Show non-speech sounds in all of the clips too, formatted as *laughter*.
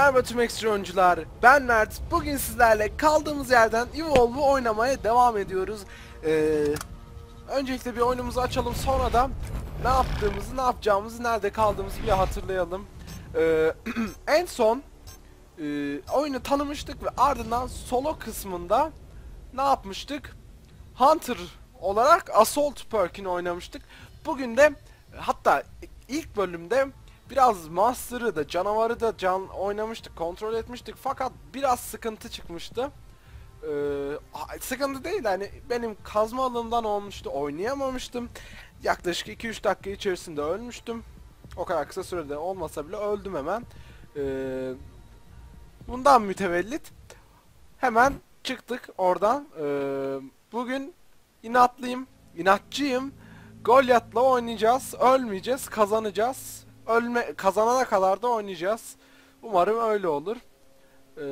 Merhaba tüm ekstra oyuncular. Ben Mert. Bugün sizlerle kaldığımız yerden Evolve'u oynamaya devam ediyoruz. Ee, öncelikle bir oyunumuzu açalım. Sonra da ne yaptığımızı, ne yapacağımızı, nerede kaldığımızı bir hatırlayalım. Ee, *clears throat* en son e, oyunu tanımıştık ve ardından solo kısmında ne yapmıştık? Hunter olarak Assault perk'ini oynamıştık. Bugün de hatta ilk bölümde biraz Master'ı da canavarı da can oynamıştık, kontrol etmiştik fakat biraz sıkıntı çıkmıştı. Ee, sıkıntı değil hani benim kazma alımdan olmuştu, oynayamamıştım. Yaklaşık 2-3 dakika içerisinde ölmüştüm. O kadar kısa sürede olmasa bile öldüm hemen. Ee, bundan mütevellit hemen çıktık oradan. Ee, bugün inatlıyım, inatçıyım. Goliath'la oynayacağız. Ölmeyeceğiz, kazanacağız. Ölme kazanana kadar da oynayacağız. Umarım öyle olur. Ee,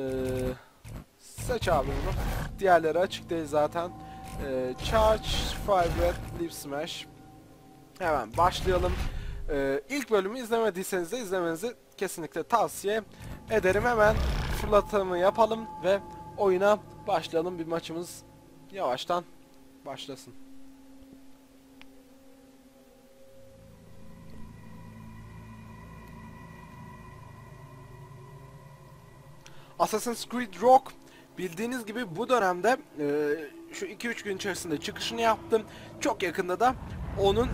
seç abi bunu. Diğerleri açık değil zaten. Ee, charge, Firebread, Leaf Smash. Hemen başlayalım. Ee, ilk bölümü izlemediyseniz de izlemenizi kesinlikle tavsiye ederim. Hemen fırlatımı yapalım ve oyuna başlayalım. Bir maçımız yavaştan başlasın. Assassin's Creed Rogue bildiğiniz gibi bu dönemde e, şu 2-3 gün içerisinde çıkışını yaptım. Çok yakında da onun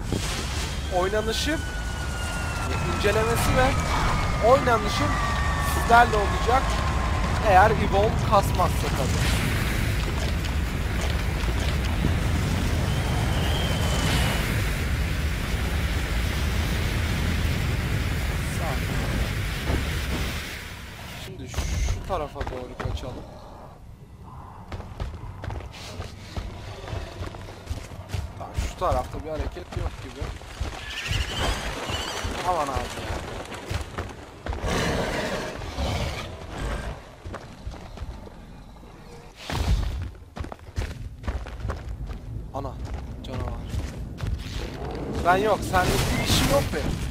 oynanışı, incelemesi ve oynanışı sizlerle olacak. Eğer Evolve kasmazsa tabii. Sağ. Şimdi şu tarafa doğru kaçalım. Tamam şu tarafta bir hareket yok gibi. Aman abi ya. Ana canavar. Ben yok senlik bir işim yok benim.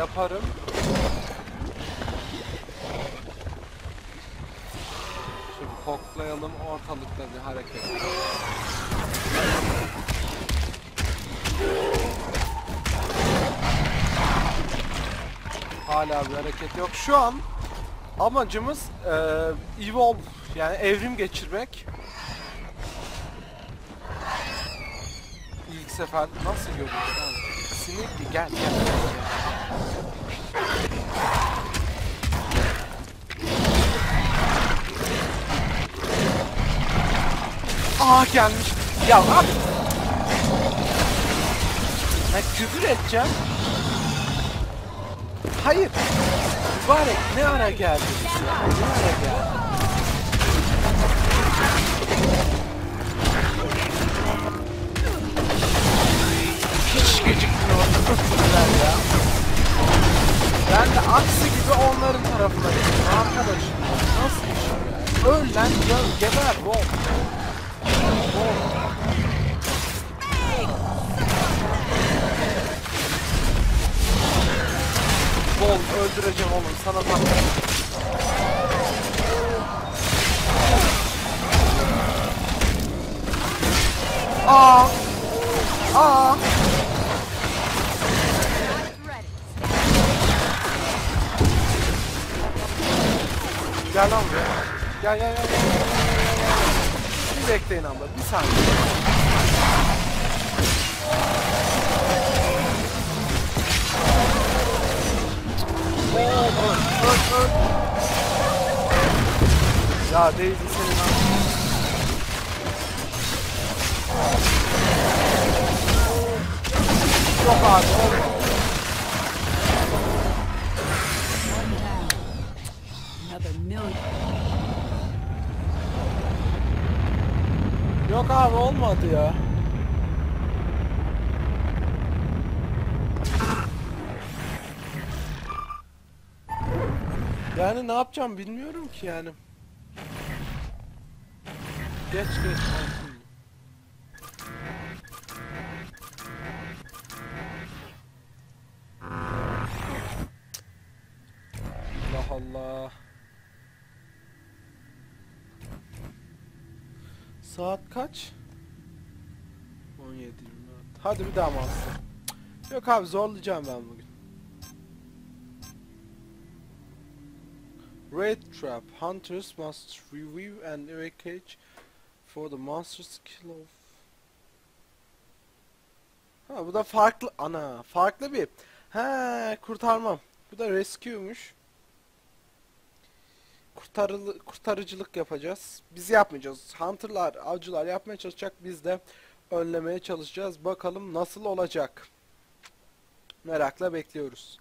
Yaparım. Şimdi koklayalım ortalıkta bir hareket. Hala bir hareket yok. Şu an amacımız eee evolve yani evrim geçirmek. İlk sefer nasıl görüyorsun abi? Sinirli gel gel. Aa gelmiş. Ya abi. Ben küfür edeceğim. Hayır. Mübarek ne ara geldin? ya? Ne ara geldin? Ya. Ben de aksi gibi onların tarafına gittim. Arkadaşım nasıl iş bu ya? Öl lan gel, geber bol. Bol. Bol öldüreceğim oğlum sana bak. Aa. Aa. Gel lan buraya. Gel gel gel. gel, gel, gel. Bir bekleyin abla. Bir saniye. Oo, öl, öl, öl. Ya Daisy senin lan. Yok abi olmadı. Yok abi olmadı ya. Yani ne yapacağım bilmiyorum ki yani. Geç geç. Allah Allah. Saat kaç? 17 Hadi bir daha Master. Yok abi zorlayacağım ben bugün. Raid Trap. Hunters must review and evacuate for the monster's kill of... Ha bu da farklı ana farklı bir. He kurtarmam. Bu da rescue'muş. Kurtarılı, kurtarıcılık yapacağız. Biz yapmayacağız. Hunter'lar, avcılar yapmaya çalışacak. Biz de önlemeye çalışacağız. Bakalım nasıl olacak. Merakla bekliyoruz.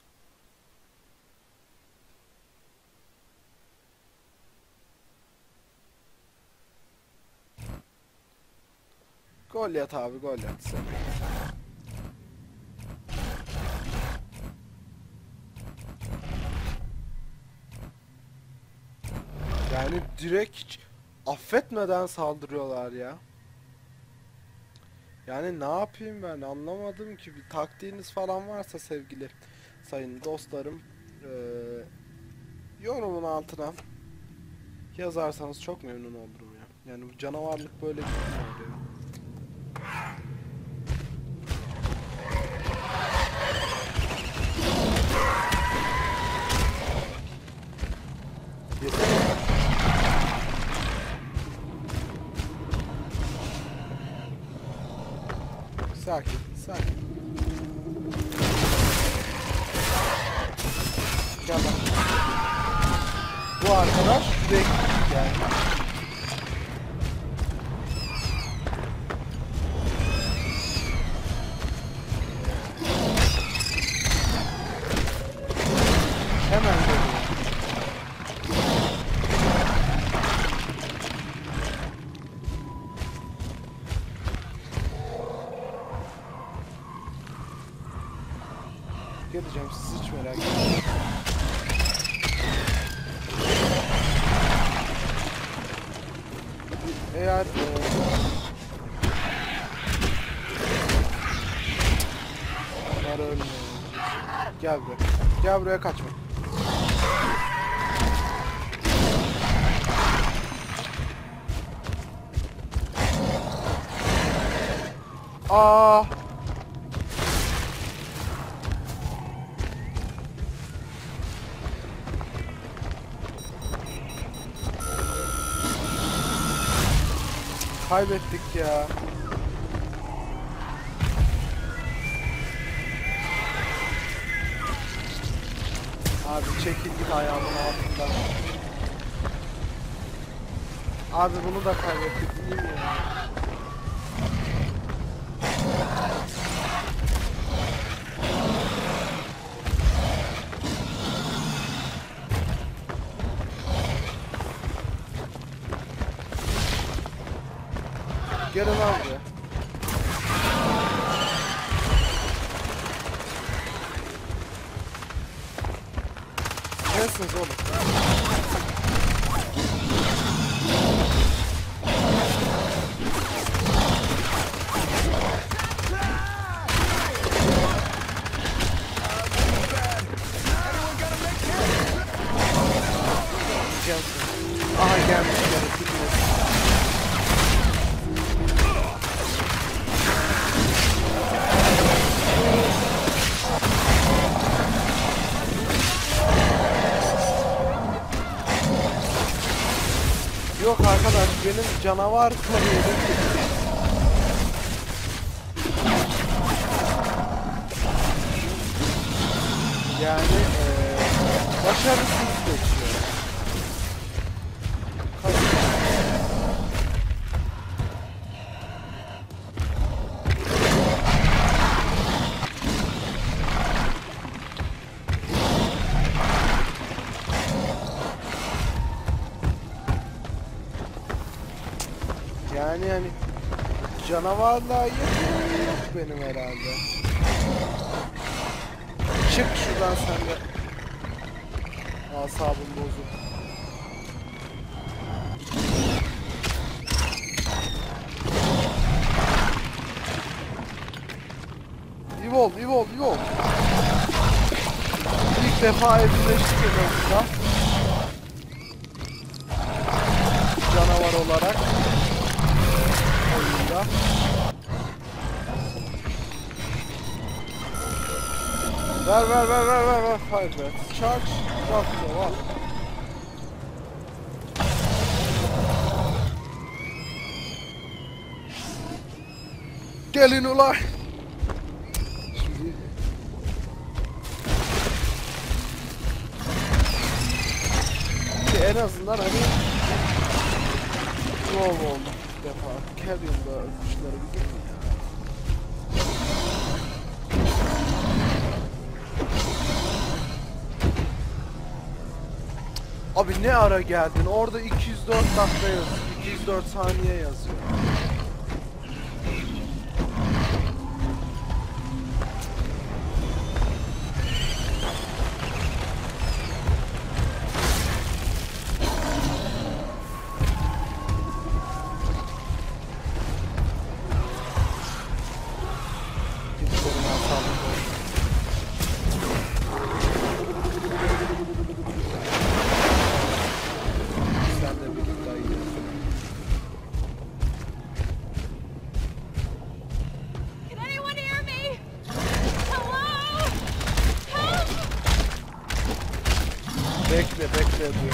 Goliath abi Goliath sen. Yani direkt affetmeden saldırıyorlar ya. Yani ne yapayım ben anlamadım ki bir taktiğiniz falan varsa sevgili sayın dostlarım eee, yorumun altına yazarsanız çok memnun olurum ya. Yani bu canavarlık böyle gitmiyor ya. Yani. Gel buraya. Gel buraya kaçma. Aa! Kaybettik ya. Çekil ayağımın altından. Abi bunu da kaybettik değil mi? Benim canavar kariyerim Yani hani canavarla yeteneğim yok benim herhalde. Çık şuradan sen de. Asabım bozuk. Evolve, evolve, evolve. İlk defa evrimleştik en Ver ver ver ver ver ver. Hayır ver. Charge. Bak var. Gelin ulan. Şimdi Ki en azından hani Wow oldu defa. Kevin'da öpüşleri bir Abi ne ara geldin? Orada 204 dakika yazıyor. 204 saniye yazıyor. Bekle bekle diyor.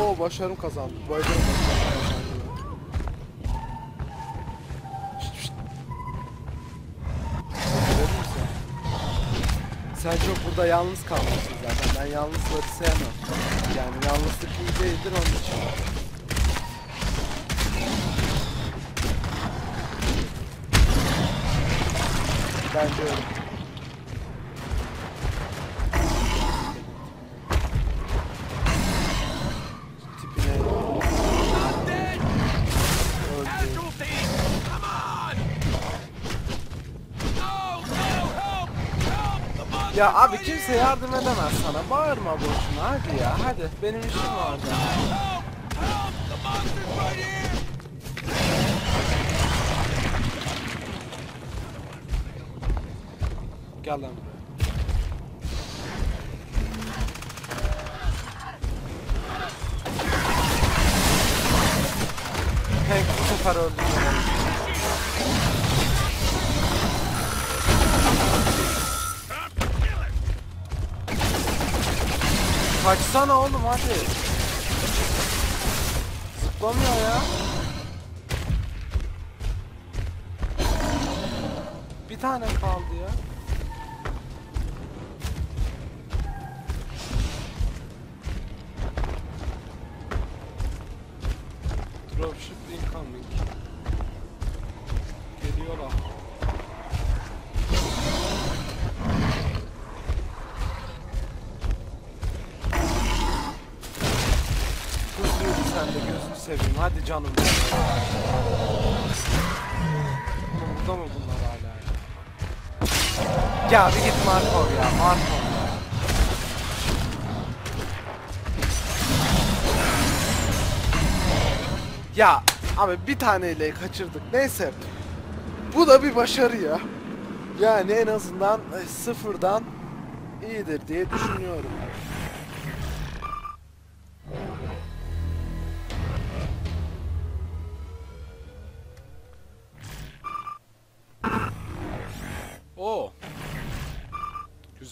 Oo başarım kazandım. Başarım kazandım. Sen çok burada yalnız kalmışsın zaten. Ben yalnızları sevmem. Yani yalnızlık iyi değildir onun için. Bence öyle. Ya abi kimse yardım edemez sana. Bağırma boşuna hadi ya hadi. Benim işim var ya. Gel lan. Hank bu sefer öldü. Kaçsana oğlum hadi. Zıplamıyor ya. Bir tane kaldı ya. Canım. Burada mı bunlar hala? Ya bir git Markov ya. Markov ya. Ya abi bir taneyle kaçırdık. Neyse. Bu da bir başarı ya. Yani en azından e, sıfırdan iyidir diye düşünüyorum.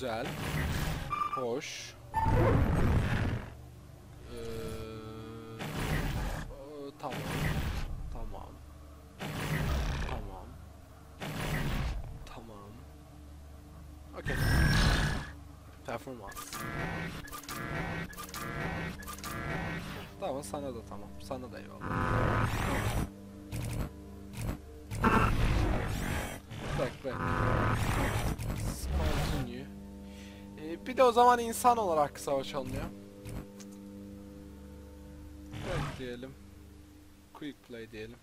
Güzel. Hoş. Ee, tamam. Tamam. Tamam. Tamam. Okey. Performans. Tamam sana da tamam. Sana da eyvallah. O zaman insan olarak savaşalım ya. Bak diyelim. Quick play diyelim.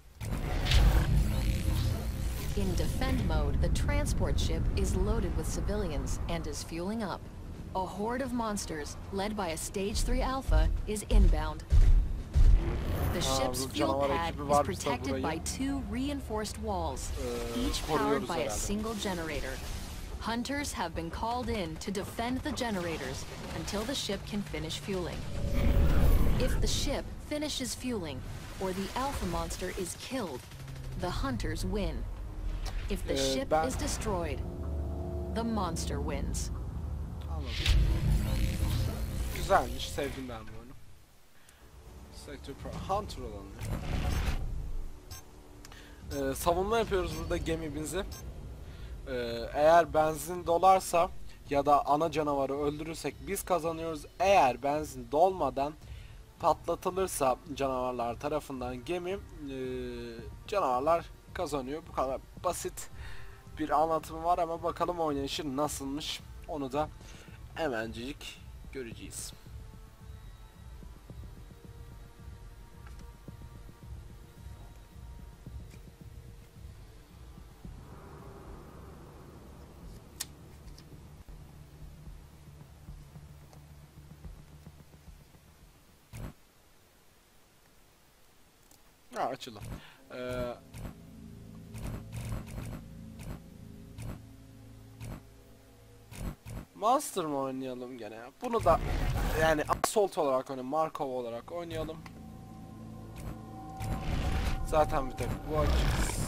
In defend mode, the transport ship is loaded with civilians and is fueling up. A horde of monsters, led by a Stage 3 Alpha, is inbound. The ship's fuel pad is protected by two reinforced walls, each powered by a single generator. Hunters have been called in to defend the generators until the ship can finish fueling. If the ship finishes fueling, or the Alpha monster is killed, the hunters win. If the Ee, ship is destroyed, the monster wins. Güzelmiş, sevdim ben. Sector Pro, Hunter olanı. Ee, uh, savunma yapıyoruz burada gemimizi. Ee, eğer benzin dolarsa ya da ana canavarı öldürürsek biz kazanıyoruz. Eğer benzin dolmadan patlatılırsa canavarlar tarafından gemi ee, canavarlar kazanıyor. Bu kadar basit bir anlatımı var ama bakalım oynayışı nasılmış onu da hemencik göreceğiz. Ha açıldı. Ee, Master mı oynayalım gene? Bunu da yani Assault olarak oynayalım, Markov olarak oynayalım. Zaten bir tek bu açık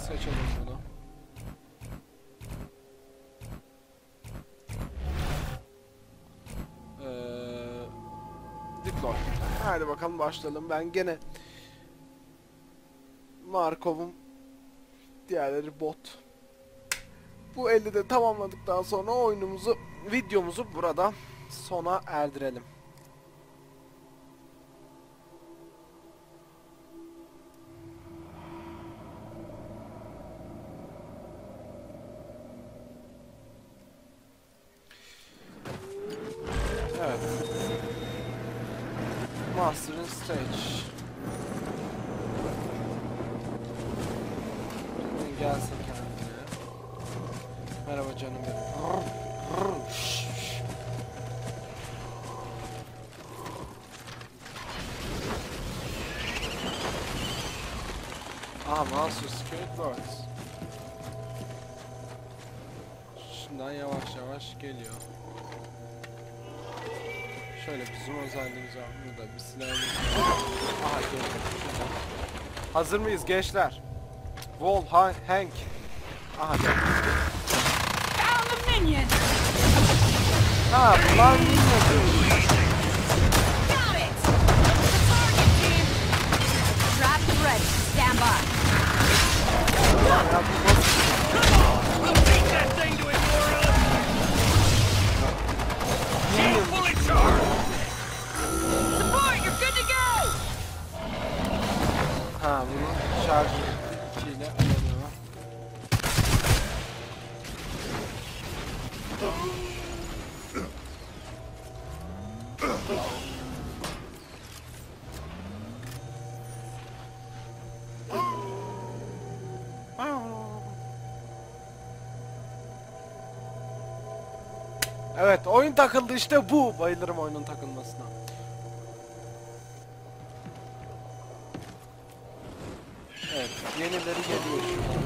seçelim bunu. Ee, Deploy. Hadi bakalım başlayalım. Ben gene Markov'um diğerleri bot. Bu 50'de tamamladıktan sonra oyunumuzu, videomuzu burada sona erdirelim. Yavaş yavaş geliyor. Şöyle bizim özelliğimiz var. Burada bir silahımız var. Aha. Şuradan. Hazır mıyız gençler? Wall, Ha- Hank. Aha gel. Found the minion! Ha bunlar bilmiyordu. Stand by. Ya bu Support, you're good to go! Um, ha bunu Evet oyun takıldı işte bu. Bayılırım oyunun takılmasına. Evet, yenileri geliyor şu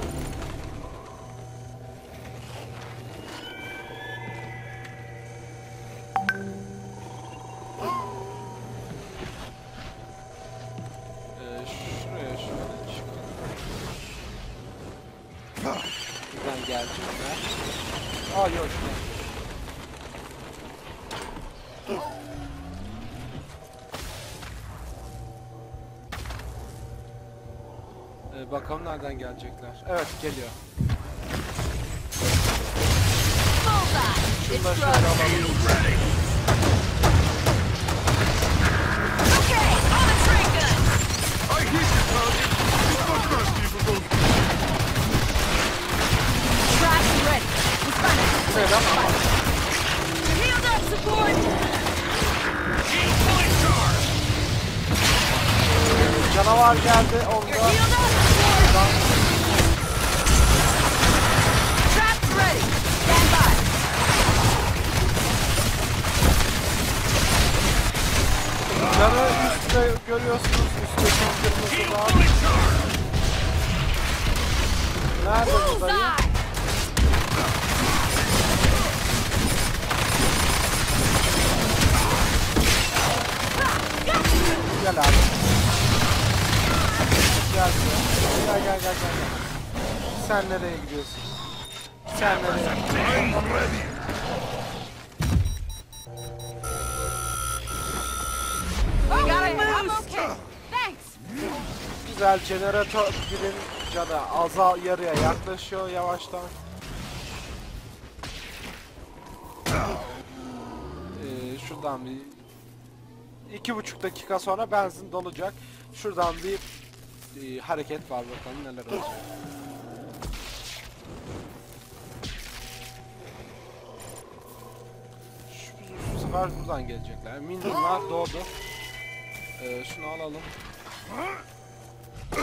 nereden gelecekler. Evet geliyor. Şunları şöyle alalım. Ama? Healed up, support. Canavar geldi. Onda Güzel jeneratör birin canı azal yarıya yaklaşıyor yavaştan. Ee, şuradan bir iki buçuk dakika sonra benzin dolacak. Şuradan bir e, hareket var bakalım neler olacak. Şu, buradan gelecekler. Minimumlar doğdu. Ee, şunu alalım. Ee,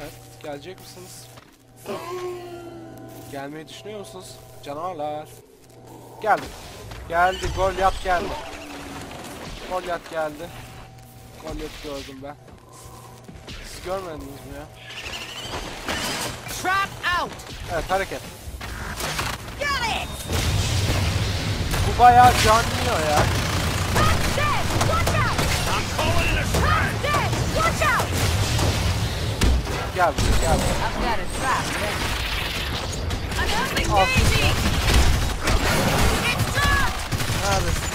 evet, gelecek misiniz? Gelmeyi düşünüyor musunuz? Canavarlar. Geldi. Geldi, Goliath geldi. Goliath geldi. Goliath gördüm ben. Siz görmediniz mi ya? Trap out. Evet, hareket. Got it. Bu bayağı can yiyor ya. Gel buraya, gel buraya. Al. Neredesin?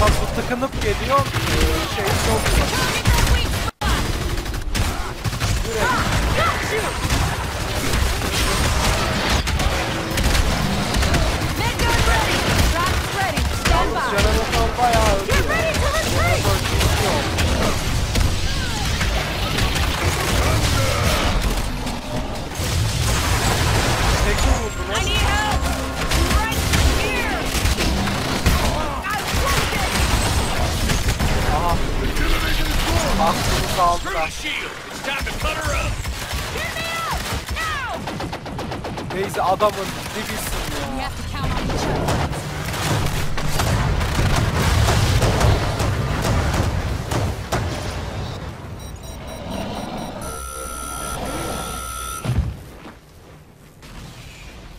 Bu tıkınıp geliyor. Ee, şey çok Target Now. Neyse adamın dibisin We ya. have to count on each other.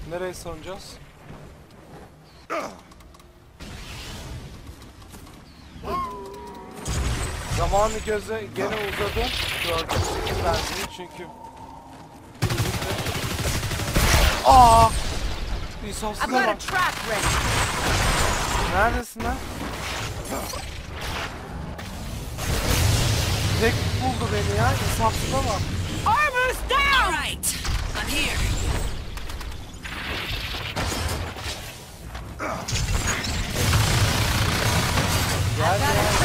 Nereye soracağız? Zamanı göze gene uzadı. Gördüğünüz gibi benzin çünkü Aa! İnsafsıza bak. Neredesin lan? Tek buldu beni ya. İnsafsıza bak. Armor's down. All right. I'm here. Gel ya.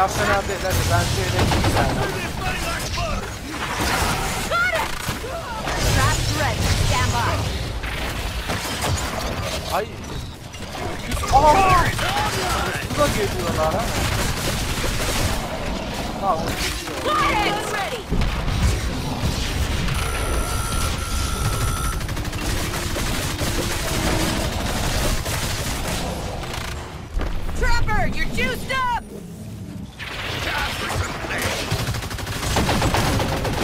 it. Trap's ready. Stand by. Ay. Öküz. Aa! Bu da geliyorlar ha. Tamam o geliyor. Got it. Ready. Trapper, you're juiced up.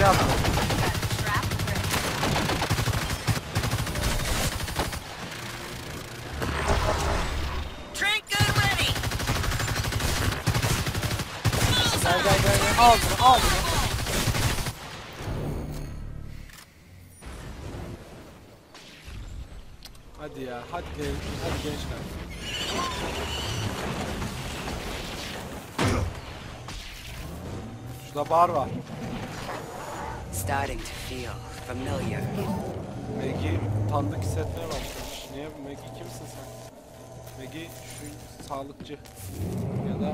şey attı. Gel gel gel gel. Al bunu al bunu. Hadi ya, hadi genç, hadi gençler. Şurada bar var. Starting to feel familiar. Maggie tanıdık hissetmeye başlamış. Niye? Maggie kimsin sen? Maggie şu sağlıkçı. Ya da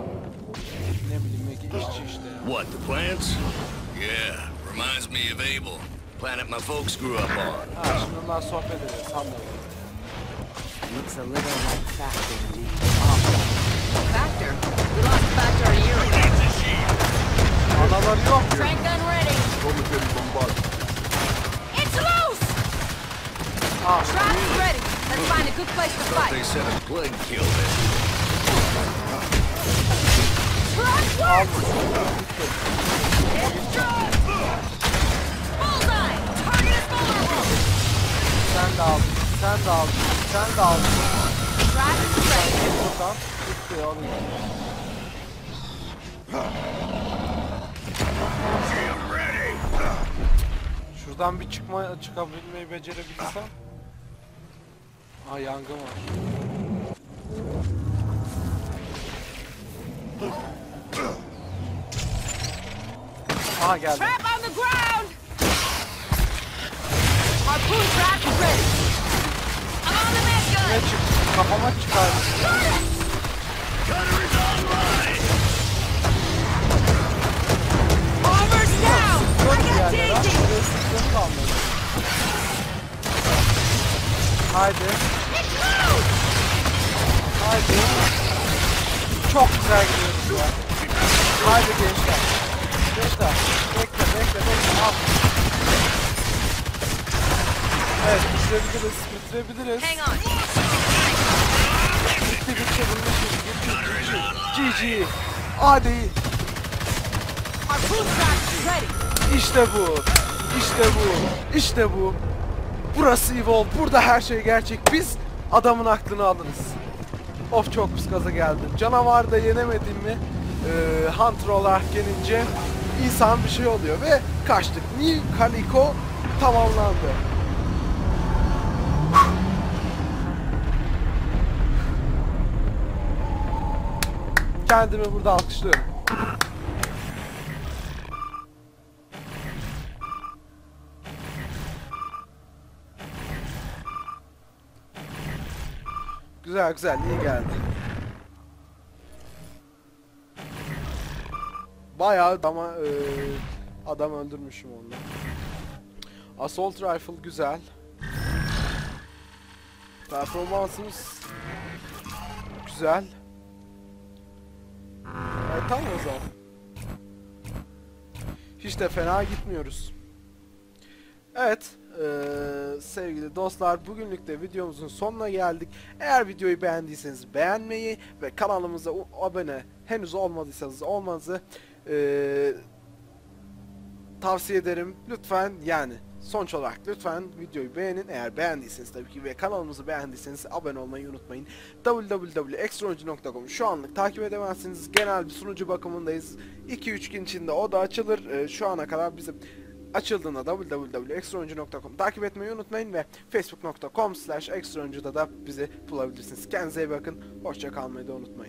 ne bileyim Maggie işçi işte ya. What, the plants? Yeah, reminds me of Abel. Planet my folks grew up on. Ha şimdi bunlar sohbet ediyor sandım. Looks a little like Factor to me. Factor? We lost Factor a year ago. Anaları yok. Trank gun ready. It's loose! Ha, Traps ready. Let's find a good place to Thought they fight. said a plague killed it. Trap al. works! Destroy! Bullseye! Target is vulnerable! Sen de al. Sen de al. Sen de al. Traps ready. Şuradan bir çıkma çıkabilmeyi becerebilirsem. Aa yangın var. Aha geldi. Trap on the ground! Harpoon trap ready. I'm on the med Ne gun! çıktı? Kafama çıkardı. Sıktığım kalmadı. Haydi. Haydi. Çok güzel gidiyoruz ya. Haydi gençler. Gençler. Bekle bekle bekle. Al. Evet bitirebiliriz. Bitirebiliriz. Bitti bitti bulmuşuz. Bitti. GG. Hadi. İşte bu. İşte bu. İşte bu. Burası Evolve. Burada her şey gerçek. Biz adamın aklını alırız. Of çok pis geldim. Canavar da yenemedim mi? Ee, Hunter olarak gelince insan bir şey oluyor ve kaçtık. New Calico tamamlandı. Kendimi burada alkışlıyorum. Güzel güzel iyi geldi. Bayağı ama e, adam öldürmüşüm onunla. Assault rifle güzel. Performansımız güzel. Evet, tamam o zaman. Hiç de fena gitmiyoruz. Evet, eee, sevgili dostlar bugünlük de videomuzun sonuna geldik. Eğer videoyu beğendiyseniz beğenmeyi ve kanalımıza abone henüz olmadıysanız olmanızı eee, tavsiye ederim. Lütfen yani sonuç olarak lütfen videoyu beğenin. Eğer beğendiyseniz tabii ki ve kanalımızı beğendiyseniz abone olmayı unutmayın. www.extraonucu.com şu anlık takip edemezsiniz. Genel bir sunucu bakımındayız. 2-3 gün içinde o da açılır. Eee, şu ana kadar bizim açıldığında www.extraonucu.com takip etmeyi unutmayın ve facebook.com slash da bizi bulabilirsiniz. Kendinize iyi bakın. Hoşça kalmayı da unutmayın.